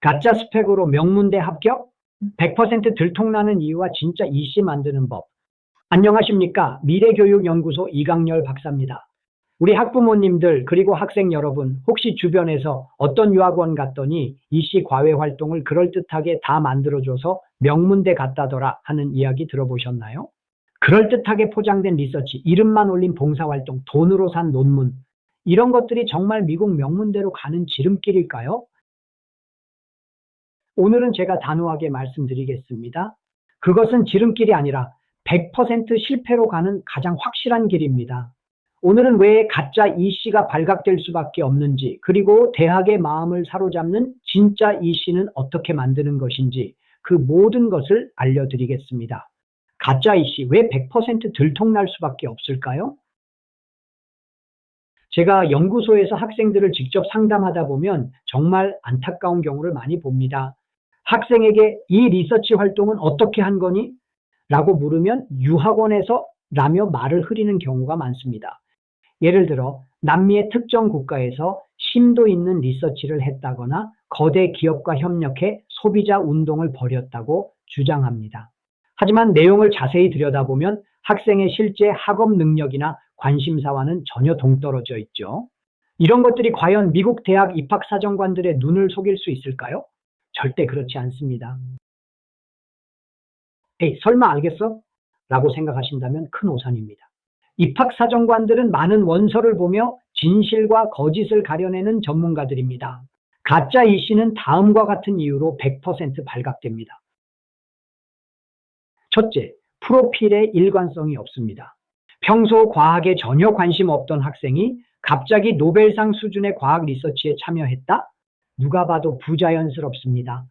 가짜 스펙으로 명문대 합격? 100% 들통나는 이유와 진짜 이씨 만드는 법. 안녕하십니까. 미래교육연구소 이강렬 박사입니다. 우리 학부모님들 그리고 학생 여러분 혹시 주변에서 어떤 유학원 갔더니 이씨 과외 활동을 그럴듯하게 다 만들어줘서 명문대 갔다더라 하는 이야기 들어보셨나요? 그럴듯하게 포장된 리서치, 이름만 올린 봉사활동, 돈으로 산 논문 이런 것들이 정말 미국 명문대로 가는 지름길일까요? 오늘은 제가 단호하게 말씀드리겠습니다. 그것은 지름길이 아니라 100% 실패로 가는 가장 확실한 길입니다. 오늘은 왜 가짜 이 씨가 발각될 수밖에 없는지, 그리고 대학의 마음을 사로잡는 진짜 이 씨는 어떻게 만드는 것인지, 그 모든 것을 알려드리겠습니다. 가짜 이 씨, 왜 100% 들통날 수밖에 없을까요? 제가 연구소에서 학생들을 직접 상담하다 보면 정말 안타까운 경우를 많이 봅니다. 학생에게 이 리서치 활동은 어떻게 한 거니? 라고 물으면 유학원에서 라며 말을 흐리는 경우가 많습니다. 예를 들어 남미의 특정 국가에서 심도 있는 리서치를 했다거나 거대 기업과 협력해 소비자 운동을 벌였다고 주장합니다. 하지만 내용을 자세히 들여다보면 학생의 실제 학업 능력이나 관심사와는 전혀 동떨어져 있죠. 이런 것들이 과연 미국 대학 입학 사정관들의 눈을 속일 수 있을까요? 절대 그렇지 않습니다. 에이, 설마 알겠어? 라고 생각하신다면 큰 오산입니다. 입학 사정관들은 많은 원서를 보며 진실과 거짓을 가려내는 전문가들입니다. 가짜 이씨는 다음과 같은 이유로 100% 발각됩니다. 첫째, 프로필에 일관성이 없습니다. 평소 과학에 전혀 관심 없던 학생이 갑자기 노벨상 수준의 과학 리서치에 참여했다? 누가 봐도 부자연스럽습니다.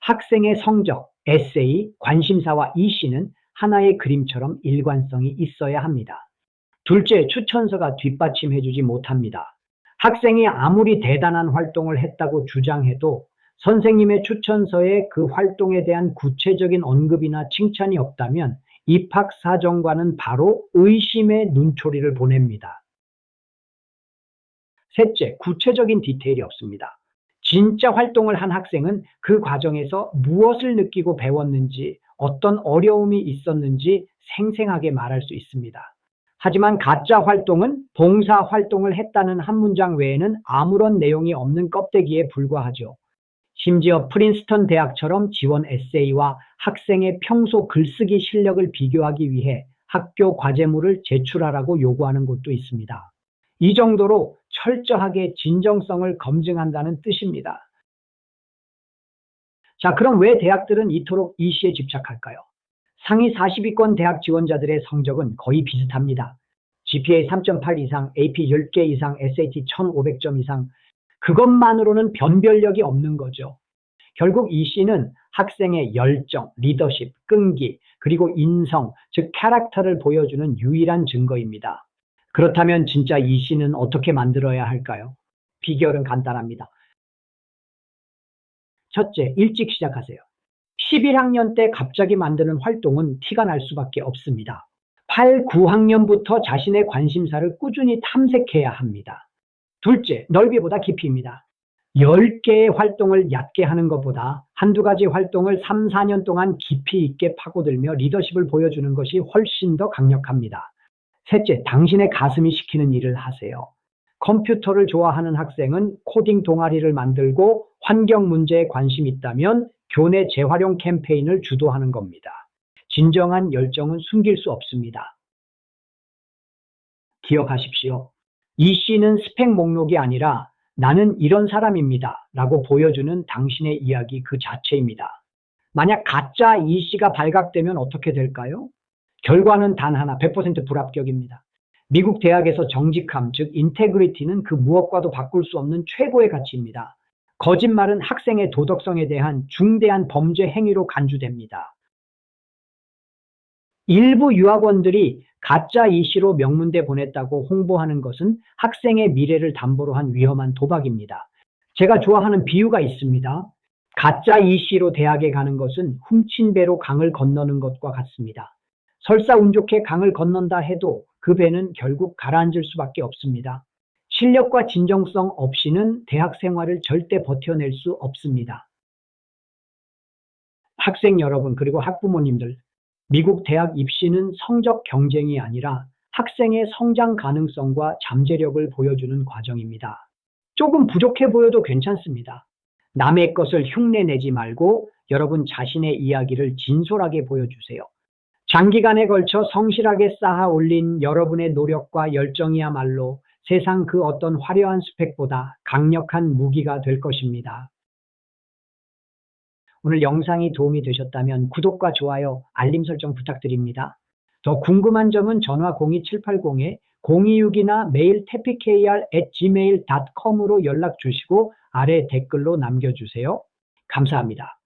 학생의 성적, 에세이, 관심사와 이씨는 하나의 그림처럼 일관성이 있어야 합니다. 둘째, 추천서가 뒷받침해주지 못합니다. 학생이 아무리 대단한 활동을 했다고 주장해도 선생님의 추천서에 그 활동에 대한 구체적인 언급이나 칭찬이 없다면 입학 사정관은 바로 의심의 눈초리를 보냅니다. 셋째, 구체적인 디테일이 없습니다. 진짜 활동을 한 학생은 그 과정에서 무엇을 느끼고 배웠는지, 어떤 어려움이 있었는지 생생하게 말할 수 있습니다. 하지만 가짜 활동은 봉사 활동을 했다는 한 문장 외에는 아무런 내용이 없는 껍데기에 불과하죠. 심지어 프린스턴 대학처럼 지원 에세이와 학생의 평소 글쓰기 실력을 비교하기 위해 학교 과제물을 제출하라고 요구하는 곳도 있습니다. 이 정도로 철저하게 진정성을 검증한다는 뜻입니다. 자, 그럼 왜 대학들은 이토록 이 시에 집착할까요? 상위 40위권 대학 지원자들의 성적은 거의 비슷합니다. GPA 3.8 이상, AP 10개 이상, SAT 1500점 이상, 그것만으로는 변별력이 없는 거죠. 결국 이 씨는 학생의 열정, 리더십, 끈기, 그리고 인성, 즉 캐릭터를 보여주는 유일한 증거입니다. 그렇다면 진짜 이 씨는 어떻게 만들어야 할까요? 비결은 간단합니다. 첫째, 일찍 시작하세요. 11학년 때 갑자기 만드는 활동은 티가 날 수밖에 없습니다. 8, 9학년부터 자신의 관심사를 꾸준히 탐색해야 합니다. 둘째, 넓이보다 깊이입니다. 10개의 활동을 얕게 하는 것보다 한두 가지 활동을 3, 4년 동안 깊이 있게 파고들며 리더십을 보여주는 것이 훨씬 더 강력합니다. 셋째, 당신의 가슴이 시키는 일을 하세요. 컴퓨터를 좋아하는 학생은 코딩 동아리를 만들고 환경 문제에 관심 있다면 교내 재활용 캠페인을 주도하는 겁니다. 진정한 열정은 숨길 수 없습니다. 기억하십시오. 이 씨는 스펙 목록이 아니라 나는 이런 사람입니다. 라고 보여주는 당신의 이야기 그 자체입니다. 만약 가짜 이 씨가 발각되면 어떻게 될까요? 결과는 단 하나, 100% 불합격입니다. 미국 대학에서 정직함, 즉 인테그리티는 그 무엇과도 바꿀 수 없는 최고의 가치입니다. 거짓말은 학생의 도덕성에 대한 중대한 범죄 행위로 간주됩니다. 일부 유학원들이 가짜 이씨로 명문대 보냈다고 홍보하는 것은 학생의 미래를 담보로 한 위험한 도박입니다. 제가 좋아하는 비유가 있습니다. 가짜 이씨로 대학에 가는 것은 훔친 배로 강을 건너는 것과 같습니다. 설사 운 좋게 강을 건넌다 해도 그 배는 결국 가라앉을 수밖에 없습니다. 실력과 진정성 없이는 대학 생활을 절대 버텨낼 수 없습니다. 학생 여러분 그리고 학부모님들 미국 대학 입시는 성적 경쟁이 아니라 학생의 성장 가능성과 잠재력을 보여주는 과정입니다. 조금 부족해 보여도 괜찮습니다. 남의 것을 흉내내지 말고 여러분 자신의 이야기를 진솔하게 보여주세요. 장기간에 걸쳐 성실하게 쌓아 올린 여러분의 노력과 열정이야말로 세상 그 어떤 화려한 스펙보다 강력한 무기가 될 것입니다. 오늘 영상이 도움이 되셨다면 구독과 좋아요, 알림 설정 부탁드립니다. 더 궁금한 점은 전화 02780-0262나 메일 tpkr@gmail.com으로 연락 주시고 아래 댓글로 남겨주세요. 감사합니다.